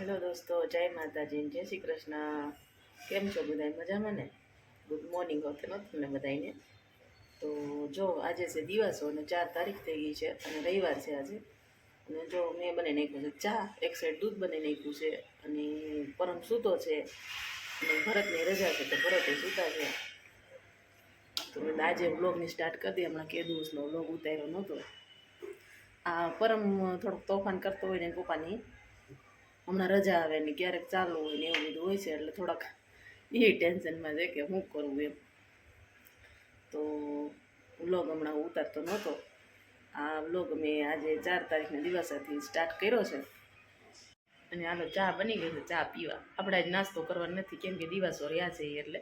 Hello દોસ્તો, જય માતાજી, જય શ્રી કૃષ્ણ. કેમ છો બધા મજામાં ને? ગુડ મોર્નિંગ હોતે તમને બધાને તો જો, આજે છે દિવસો અને ચાર તારીખ થઈ ગઈ છે અને રવિવાર છે આજે. અને જો મેં બને નાખ્યું છે ચા, એક સાઈડ દૂધ બને નાખ્યું છે અને પરમ સૂતો છે. અને ભરતની રજા છે તો ભરતે સૂતા છે. તો આજે વ્લોગની સ્ટાર્ટ કરી દઈએ. હમણાં કે દિવસનો વ્લોગ ઉતાર્યો નહોતો. આ પરમ થોડુંક તોફાન કરતો હોય ને પપ્પાની હમણાં રજા આવે ને ક્યારેક ચાલુ હોય ને એવું બધું હોય છે, એટલે થોડાક એ ટેન્શનમાં છે કે શું કરવું એમ. તો વ્લોગ હમણાં ઉતારતો નહોતો. આ વ્લોગ મેં આજે ચાર તારીખના દિવસથી સ્ટાર્ટ કર્યો છે. અને હાલો ચા બની ગઈ છે, ચા પીવા. આપણે આજ નાસ્તો કરવાનો નથી, કેમ કે દિવસો રહ્યા છે એટલે.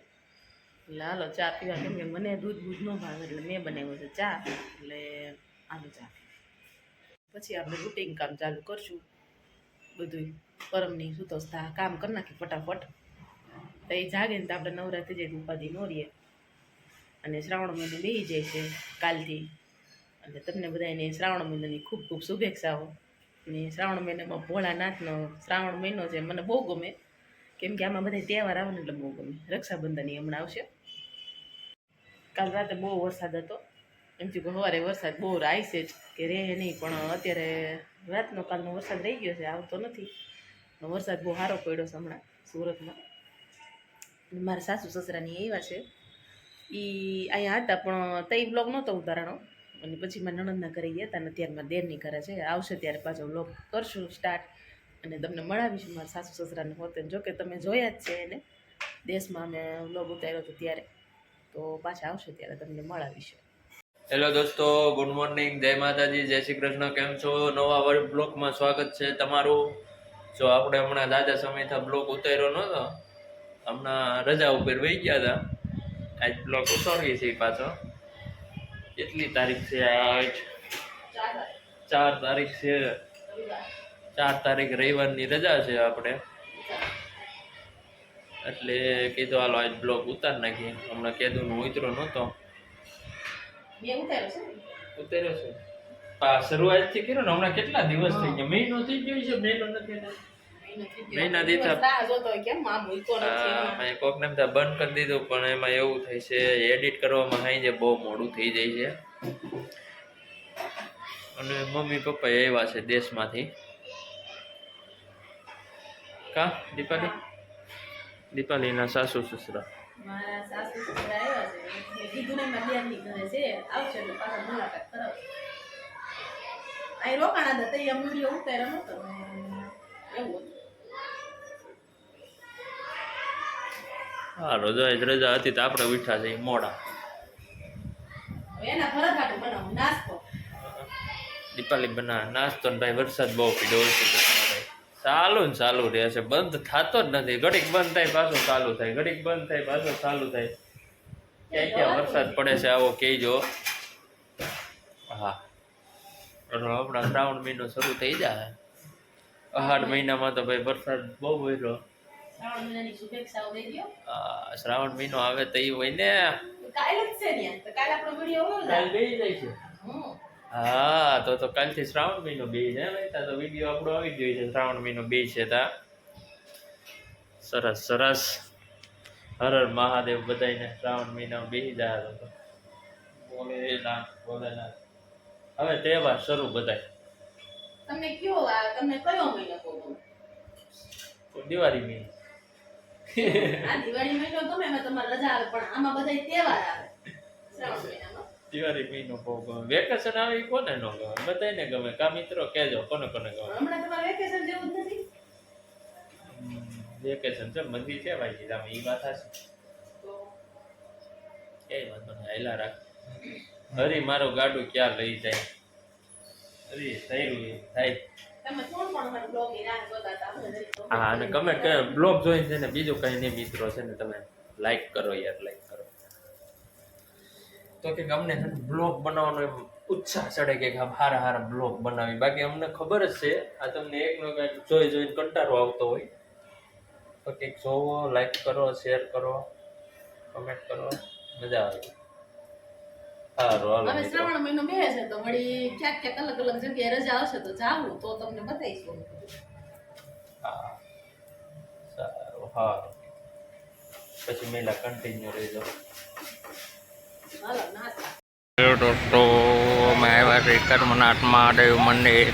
એટલે હાલો ચા પીવા, કેમ કે મને દૂધ બૂધ ન ભાવે એટલે મેં બનાવ્યો છે ચા. એટલે હાલો ચા પછી આપણે રૂટિન કામ ચાલુ કરશું. બધું પરમની સુતોષતા કામ કરી નાખી ફટાફટ. તો એ જાગે ને તો આપણે નવરાત્રી જાય ઉપાધિ નોરીએ અને શ્રાવણ મહિનો બેસી જાય છે કાલથી. અને તમને બધાને શ્રાવણ મહિનાની ખૂબ ખૂબ શુભેચ્છાઓ. અને શ્રાવણ મહિનામાં ભોળાનાથનો શ્રાવણ મહિનો છે, મને બહુ ગમે. કેમ કે આમાં બધા તહેવાર આવે ને એટલે બહુ ગમે. રક્ષાબંધન હમણાં આવશે. કાલ રાતે બહુ વરસાદ હતો. એમ કે સવારે વરસાદ બહુ આવશે જ. કે રે નહીં, પણ અત્યારે રાતનો કાલનો વરસાદ રહી ગયો છે, આવતો નથી. વરસાદ બહુ સારો પડ્યો છે હમણાં સુરતમાં. મારા સાસુ સસરાની એવા છે. એ અહીંયા હતા, પણ તઈ બ્લોગ નહોતો ઉતારણો. અને પછી મારા નણંદના ઘરે ગયા હતા અને અત્યારે મારા દેરની ઘરે છે. આવશે ત્યારે પાછો બ્લોગ કરશું સ્ટાર્ટ અને તમને મળાવીશું મારા સાસુ સસરાને હોતે. જો કે તમે જોયા જ છે એને. દેશમાં અમે બ્લોગ ઉતાર્યો હતો ત્યારે. તો પાછા આવશે ત્યારે તમને મળાવીશું. હેલો દોસ્તો ગુડ મોર્નિંગ જય માતાજી, જય શ્રી કૃષ્ણ. કેમ છો? નવા વર્ગ બ્લોકમાં સ્વાગત છે તમારું. જો આપણે હમણાં દાદા સમયથી બ્લોક ઉતાર્યો નહોતો હમણાં રજા ઉપર વહી ગયા હતા. આજ બ્લોક ઉતારીએ છીએ પાછો. કેટલી તારીખ છે આજ? ચાર તારીખ છે. ચાર તારીખ રવિવારની રજા છે આપણે. એટલે કીધું હાલો આજ બ્લોક ઉતાર નાખીએ. હમણાં કેદુનો ઉતરો નહોતો બે ઉતાર્યો છે? ઉતર્યો છે. આ શરૂઆતથી કર્યો ને હમણાં કેટલા દિવસ થઈ ગયા? મહિનો થઈ ગયો છે મહિનો નથી મહિના. મેં બંધ કરી દીધું પણ એમાં એવું થાય છે એડિટ કરવામાં હાઈ બહુ મોડું થઈ જાય છે. અને મમ્મી પપ્પા આવ્યા છે દેશમાંથી. કા? દીપાલી? દીપાલીના સાસુ સસરા. મારા સાસુ સસરા આવ્યા છે એટલે કીધું ને મારા બેનની ઘરે છે. આવશે એટલે પાછા મુલાકાત કરાવશે. અહીં રોકાણા હતા આમ વીડિયો ઉતાર્યો નહોતો એવું હતું. હા રજા જ રજા હતી તો આપણે છે મોડા. એના ભરત હાટું બનાવું નાસ્તો. દીપાલી બના નાસ્તો ને ભાઈ વરસાદ બહુ પીડ્યો છે ચાલુ ને ચાલુ રહે છે. બંધ થતો જ નથી. ઘડીક બંધ થાય પાછું ચાલુ થાય. ઘડીક બંધ થાય પાછું ચાલુ થાય. ક્યાં ક્યાં વરસાદ પડે છે આવો કહેજો. હા. હમણાં શ્રાવણ મહિનો શરૂ થઈ જાય. અહાડ મહિનામાં તો ભાઈ વરસાદ બહુ પડ્યો શ્રાવણ મહિનો આવે તો એ હોય ને. કાલે જ છે ને કાલે આપણો વીડિયો હોય કાલ જાય છે. હા તો તો કાલથી શ્રાવણ મહિનો બે છે ભાઈ? તા વીડિયો આપણો આવી ગયો છે શ્રાવણ મહિનો બે છે તા. સરસ સરસ. હર હર મહાદેવ બધાને શ્રાવણ મહિનામાં બે તો. ભોલેનાથ ભોલેનાથ. હવે તહેવાર શરૂ બધાય. તમને કયો તમને કયો મહિનો ગમે? દિવાળી મહિનો. આ દિવાળી મહિનો ગમે તમારે રજા આવે પણ આમાં બધા તહેવાર આવે. શ્રાવણ મહિનામાં. દિવાળી મહિનો બહુ વેકેશન આવે કોને ન ગમે? બધાને ગમે. કા મિત્રો કહેજો કોને કોને ગમે? હમણાં તમારે વેકેશન જેવું નથી? વેકેશન છે મંદિર છે ભાઈ તમે ઈ વાત હશે એ કઈ વાંધો નહીં હાયલા રાખ. હરી મારું ગાડું ક્યાં લઈ જાય? હરી થયું થાય. હું અને કમેન્ટ બ્લોગ જોઈને છે ને બીજું કઈ નહીં મિત્રો છે ને તમે લાઈક કરો યાર લાઈક તો કે અમને બ્લોગ બનાવવાનો એમ ઉત્સાહ ચડે કે હારા હારા બ્લોગ બનાવી. બાકી અમને ખબર જ છે આ તમને એક નો કંઈક જોઈ જોઈને કંટાળો આવતો હોય. તો કંઈક જોવો લાઈક કરો શેર કરો કમેન્ટ કરો મજા આવે. સારું હવે શ્રાવણ મહિનો બે છે તો વળી ક્યાંક ક્યાંક અલગ અલગ જગ્યાએ રજા આવશે તો જાવું તો તમને બતાવીશું. હા હા પછી મેલા કન્ટિન્યુ રહી જાઓ હાલો નાસ્તા હેલો દોસ્તો અમે આવ્યા છે કર્મનાથ મહાદેવ મંદિર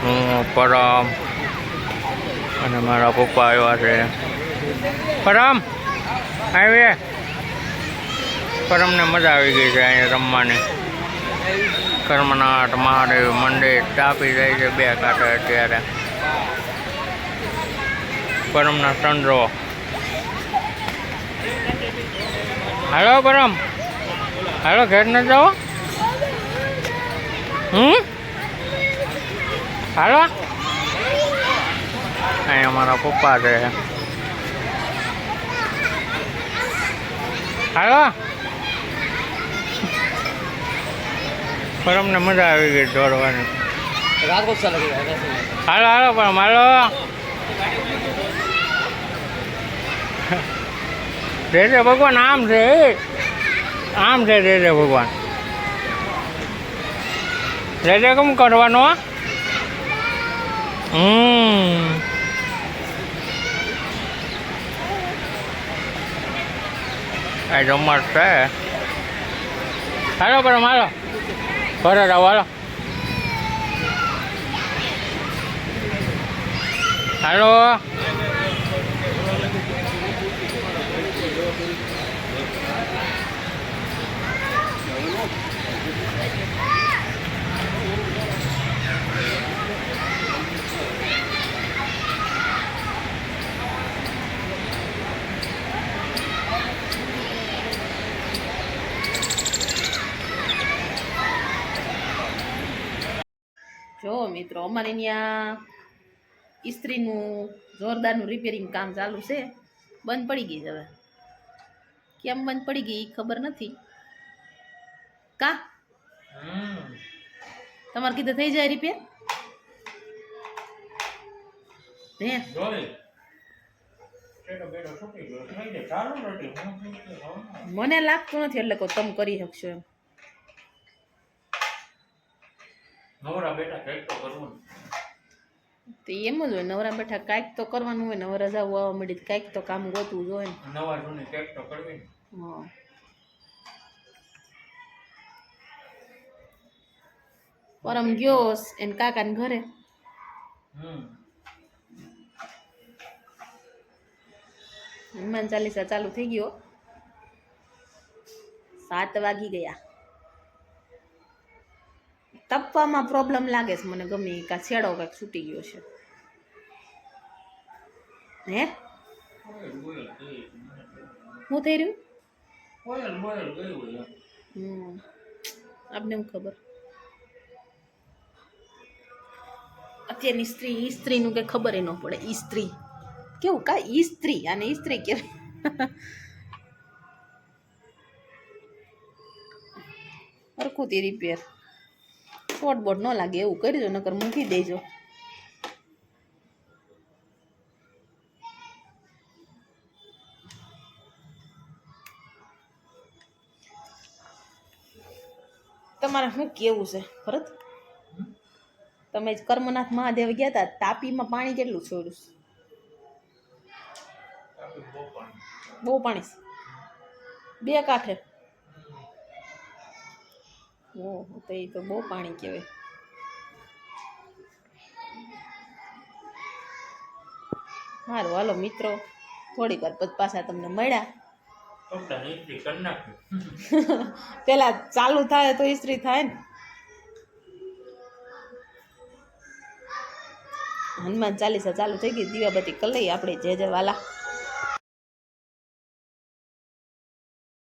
હું પરમ અને મારા પપ્પા આવ્યા છે પરમ આવે પરમને મજા આવી ગઈ છે અહીંયા રમવાની કર્મનાથ મહાદેવ મંદિર તાપી જાય છે બે કાંઠે અત્યારે પરમના ચંદ્રો હાલો પરમ. હાલો ઘેર ન જાઓ. હમ? હાલો. અહીં અમારા પપ્પા છે. હાલો. પરમને મજા આવી ગઈ દોડવાની હાલો હાલો પરમ હાલો. જય જય ભગવાન આમ છે એ. આમ છે જય જય ભગવાન જય જય કેમ કરવાનો હમ આ જમવાટ છે હાલો પરમ હાલો ઘરે જાઓ હાલો હાલો જો મિત્રો, અમારે ત્યાં ઇસ્ત્રીનું, જોરદારનું રિપેરિંગ કામ ચાલુ છે. બંધ પડી ગઈ હવે. કેમ બંધ પડી ગઈ ખબર નથી. કા? તમારે કીધું થઈ જાય રિપેર મને લાગતું નથી એટલે કહું તમે કરી શકશો એમ. નવરા બેટા કંઈક તો કરવું તો એમ જ હોય નવરા બેઠા કાંઈક તો કરવાનું હોય નવરા જવું આવવા મળી કાંઈક તો કામ ગોતવું જોઈએ નવા જૂની કંઈક તો કરવી હા. પરમ ગયો એને કાકાને ઘરે હનુમાન ચાલીસા ચાલુ થઈ ગયો સાત વાગી ગયા તપવામાં પ્રોબ્લેમ લાગે છે મને ગમે. કા છેડો કાંઈક છૂટી ગયો છે હે શું થઈ રહ્યું આપને ખબર અત્યારની સ્ત્રી, ઈ સ્ત્રીનું કંઈ ખબર ન પડે, ઈ સ્ત્રી. કેવું કા? ઈ સ્ત્રી અને ઈ સ્ત્રી કે હરખું તે રિપેર શોર્ટ બોર્ડ ન લાગે એવું કરજો, નકર મૂકી દેજો. તમારે શું કેવું છે? ભરત? તમે જ કર્મનાથ મહાદેવ ગયા હતા તાપીમાં પાણી કેટલું છોડ્યું? બહુ પાણી બે કાંઠે? ઓહો તો એ તો બહુ પાણી કહેવાય. સારું હાલો મિત્રો થોડીક વાર પછી પાછા તમને મળ્યા. પેલા ચાલુ થાય તો ઇસ્ત્રી થાય ને. હનુમાન ચાલીસા ચાલુ થઈ ગઈ દીવાબત્તી કરી લઈએ આપણે જે જે વાલા